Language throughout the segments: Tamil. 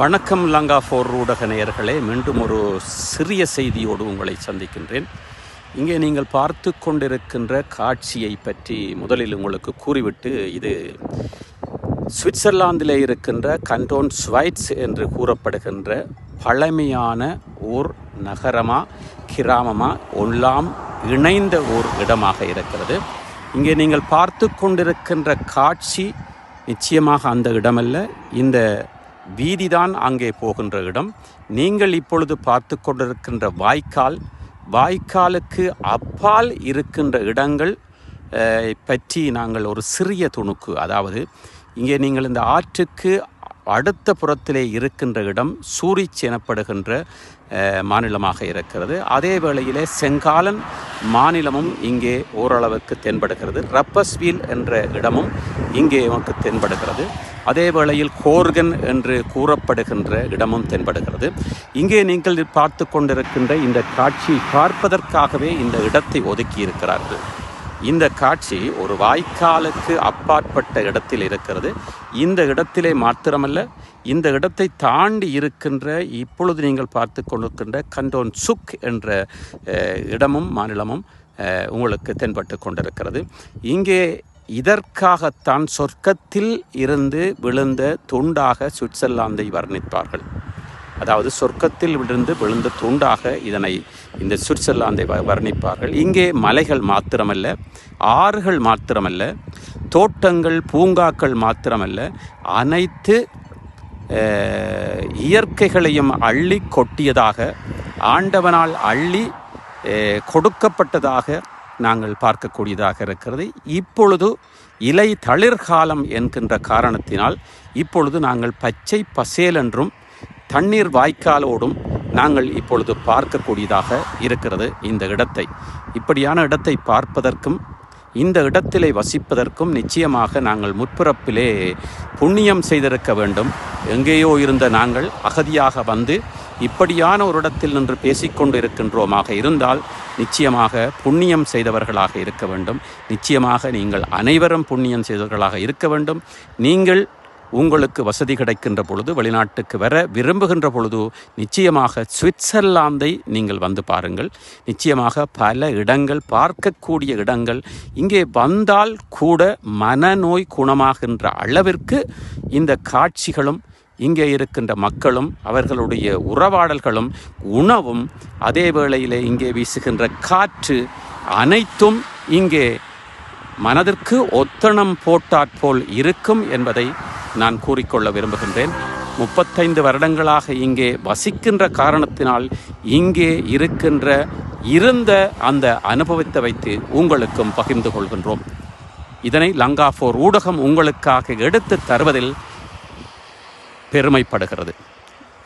வணக்கம் லங்கா ஃபோர் ஊடக நேயர்களே மீண்டும் ஒரு சிறிய செய்தியோடு உங்களை சந்திக்கின்றேன். இங்கே நீங்கள் பார்த்து கொண்டிருக்கின்ற காட்சியை பற்றி முதலில் உங்களுக்கு கூறிவிட்டு இது சுவிட்சர்லாந்தில் இருக்கின்ற கண்டோன் ஸ்வைட்ஸ் என்று கூறப்படுகின்ற பழமையான ஊர் நகரமா கிராமமா எல்லாம் இணைந்த ஓர் இடமாக இருக்கிறது. இங்கே நீங்கள் பார்த்து கொண்டிருக்கின்ற காட்சி நிச்சயமாக அந்த இடமல்ல. இந்த வீதிதான் அங்கே போகின்ற இடம். நீங்கள் இப்பொழுது பார்த்து கொண்டிருக்கின்ற வாய்க்கால் வாய்க்காலுக்கு அப்பால் இருக்கின்ற இடங்கள் பற்றி நாங்கள் ஒரு சிறிய துணுக்கு. அதாவது இங்கே நீங்கள் இந்த ஆற்றுக்கு அடுத்த புறத்திலே இருக்கின்ற இடம் சூரிச் எனப்படுகின்ற மாநிலமாக இருக்கிறது. அதே வேளையிலே செங்காலன் மாநிலமும் இங்கே ஓரளவுக்கு தென்படுகிறது. ரப்பஸ்வீல் என்ற இடமும் இங்கே நமக்கு தென்படுகிறது. அதே வேளையில் கோர்கன் என்று கூறப்படுகின்ற இடமும் தென்படுகிறது. இங்கே நீங்கள் பார்த்து கொண்டிருக்கின்ற இந்த காட்சியை பார்ப்பதற்காகவே இந்த இடத்தை ஒதுக்கி இருக்கிறார்கள் இந்த காட்சி ஒரு வாய்க்காலுக்கு அப்பாற்பட்ட இடத்தில் இருக்கிறது. இந்த இடத்திலே மாத்திரமல்ல இந்த இடத்தை தாண்டி இருக்கின்ற இப்பொழுது நீங்கள் பார்த்து கொண்டிருக்கின்ற கண்டோன் சுக் என்ற இடமும் மாநிலமும் உங்களுக்கு தென்பட்டு கொண்டிருக்கிறது. இங்கே இதற்காகத்தான் சொர்க்கத்தில் இருந்து விழுந்த துண்டாக சுவிட்சர்லாந்தை வர்ணிப்பார்கள். அதாவது சொர்க்கத்தில் விழுந்து விழுந்த துண்டாக இதனை இந்த சுவிட்சர்லாந்தை வ- வர்ணிப்பார்கள். இங்கே மலைகள் மாத்திரமல்ல ஆறுகள் மாத்திரமல்ல தோட்டங்கள் பூங்காக்கள் மாத்திரமல்ல அனைத்து இயற்கைகளையும் அள்ளி கொட்டியதாக ஆண்டவனால் அள்ளி கொடுக்கப்பட்டதாக நாங்கள் பார்க்கக்கூடியதாக இருக்கிறது. இப்பொழுது இலை தளிர்காலம் என்கின்ற காரணத்தினால் இப்பொழுது நாங்கள் பச்சை பசேல் என்றும் தண்ணீர் வாய்க்காலோடும் நாங்கள் இப்பொழுது பார்க்கக்கூடியதாக இருக்கிறது இந்த இடத்தை. இப்படியான இடத்தை பார்ப்பதற்கும் இந்த இடத்திலே வசிப்பதற்கும் நிச்சயமாக நாங்கள் முற்பிறப்பிலே புண்ணியம் செய்திருக்க வேண்டும். எங்கேயோ இருந்த நாங்கள் அகதியாக வந்து இப்படியான ஒரு இடத்தில் நின்று பேசிக்கொண்டு இருக்கின்றோமாக இருந்தால் நிச்சயமாக புண்ணியம் செய்தவர்களாக இருக்க வேண்டும். நிச்சயமாக நீங்கள் அனைவரும் புண்ணியம் செய்தவர்களாக இருக்க வேண்டும். நீங்கள் உங்களுக்கு வசதி கிடைக்கின்ற பொழுது வெளிநாட்டுக்கு வர விரும்புகின்ற பொழுது நிச்சயமாக சுவிட்சர்லாந்தை நீங்கள் வந்து பாருங்கள். நிச்சயமாக பல இடங்கள் பார்க்கக்கூடிய இடங்கள் இங்கே வந்தால் கூட மனநோய் குணமாகின்ற அளவிற்கு இந்த காட்சிகளும் இங்கே இருக்கின்ற மக்களும் அவர்களுடைய உறவாடல்களும் உணவும் அதே வேளையிலே இங்கே வீசுகின்ற காற்று அனைத்தும் இங்கே மனதிற்கு ஒத்தனம் போட்டாற்போல் இருக்கும் என்பதை நான் கூறிக்கொள்ள விரும்புகின்றேன். முப்பத்தைந்து வருடங்களாக இங்கே வசிக்கின்ற காரணத்தினால் இங்கே இருக்கின்ற இருந்த அந்த அனுபவத்தை வைத்து உங்களுக்கும் பகிர்ந்து கொள்கின்றோம். இதனை லங்கா ஃபோர் ஊடகம் உங்களுக்காக எடுத்து தருவதில் பெருமைப்படுகிறது.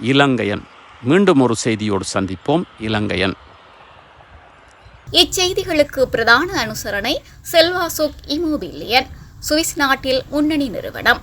இலங்கையன். மீண்டும் ஒரு செய்தியோடு சந்திப்போம். இலங்கையன். இச்செய்திகளுக்கு பிரதான அனுசரணை செல்வாசுக் இமோபிலியன் சுவிஸ் நாட்டில் முன்னணி நிறுவனம்.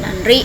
நன்றி.